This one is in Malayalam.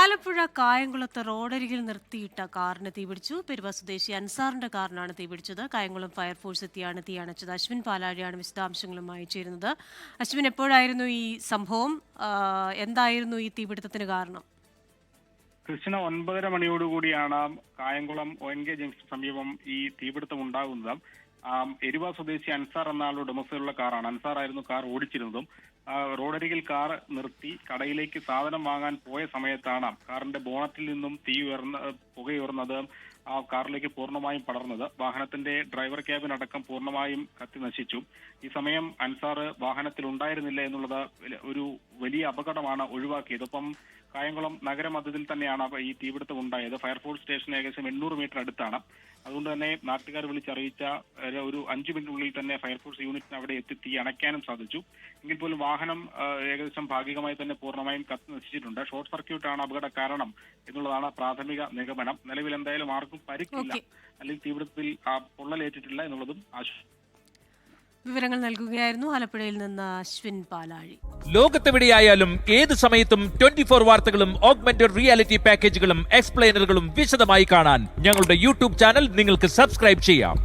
ആലപ്പുഴ കായംകുളത്ത് റോഡരികിൽ നിർത്തിയിട്ട കാറിന് തീപിടിച്ചു പെരുവ സ്വദേശി അൻസാറിന്റെ കാറിനാണ് തീപിടിച്ചത് കായംകുളം ഫയർഫോഴ്സ് എത്തിയാണ് തീ അണച്ചത്. അശ്വിൻ പാലാഴിയാണ് വിശദാംശങ്ങളുമായി ചേരുന്നത്. അശ്വിൻ എപ്പോഴായിരുന്നു ഈ സംഭവം? എന്തായിരുന്നു ഈ തീപിടുത്തത്തിന് കാരണം? കൃഷ്ണ ഒൻപതര മണിയോടുകൂടിയാണ് Kayamkulam O N K junction സമീപം ഈ തീപിടുത്തം ഉണ്ടാകുന്നത്. എരുവ സ്വദേശി അൻസാർ എന്ന ആളുടെ ഉടമസ്ഥയുള്ള കാറാണ്. അൻസാർ ആയിരുന്നു കാർ ഓടിച്ചിരുന്നതും റോഡരികിൽ കാർ നിർത്തി കടയിലേക്ക് സാധനം വാങ്ങാൻ പോയ സമയത്താണ് കാറിന്റെ ബോണറ്റിൽ നിന്നും തീ ഉയർന്ന പുകയുയർന്നത് ആ കാറിലേക്ക് പൂർണമായും പടർന്നത്. വാഹനത്തിന്റെ ഡ്രൈവർ ക്യാബിൻ അടക്കം പൂർണമായും കത്തി നശിച്ചു. ഈ സമയം അൻസാർ വാഹനത്തിൽ ഉണ്ടായിരുന്നില്ല എന്നുള്ളത് ഒരു വലിയ അപകടമാണ് ഒഴിവാക്കിയത്. ഒപ്പം കായംകുളം നഗരമധ്യത്തിൽ തന്നെയാണ് ഈ തീപിടുത്തം ഉണ്ടായത്. ഫയർഫോഴ്സ് സ്റ്റേഷൻ ഏകദേശം എണ്ണൂറ് മീറ്റർ അടുത്താണ്. അതുകൊണ്ട് തന്നെ നാട്ടുകാർ വിളിച്ചറിയിച്ച ഒരു- അഞ്ചു മിനിറ്റിനുള്ളിൽ തന്നെ ഫയർഫോഴ്സ് യൂണിറ്റിന് അവിടെ എത്തി തീ അണയ്ക്കാനും സാധിച്ചു. എങ്കിൽ പോലും വാഹനം ഏകദേശം ഭാഗികമായി തന്നെ പൂർണമായും കത്തി നശിച്ചിട്ടുണ്ട്. ഷോർട്ട് സർക്യൂട്ടാണ് അപകട കാരണം എന്നുള്ളതാണ് പ്രാഥമിക നിഗമനം. നിലവിൽ എന്തായാലും ആർക്കും പരിക്കില്ല അല്ലെങ്കിൽ തീപിടുത്തത്തിൽ ആ, പൊള്ളലേറ്റിട്ടില്ല എന്നുള്ളതും ആശ്വാസം വിവരങ്ങൾ നൽകുകയായിരുന്നു ആലപ്പുഴയിൽ നിന്ന് അശ്വിൻ പാലാഴി. ലോകത്തെവിടെയായാലും ഏത് സമയത്തും ട്വന്റി ഫോർ വാർത്തകളും ഓഗ്മെന്റഡ് റിയാലിറ്റി പാക്കേജുകളും എക്സ്പ്ലെയിനറുകളും വിശദമായി കാണാൻ ഞങ്ങളുടെ യൂട്യൂബ് ചാനൽ നിങ്ങൾക്ക് സബ്സ്ക്രൈബ് ചെയ്യാം.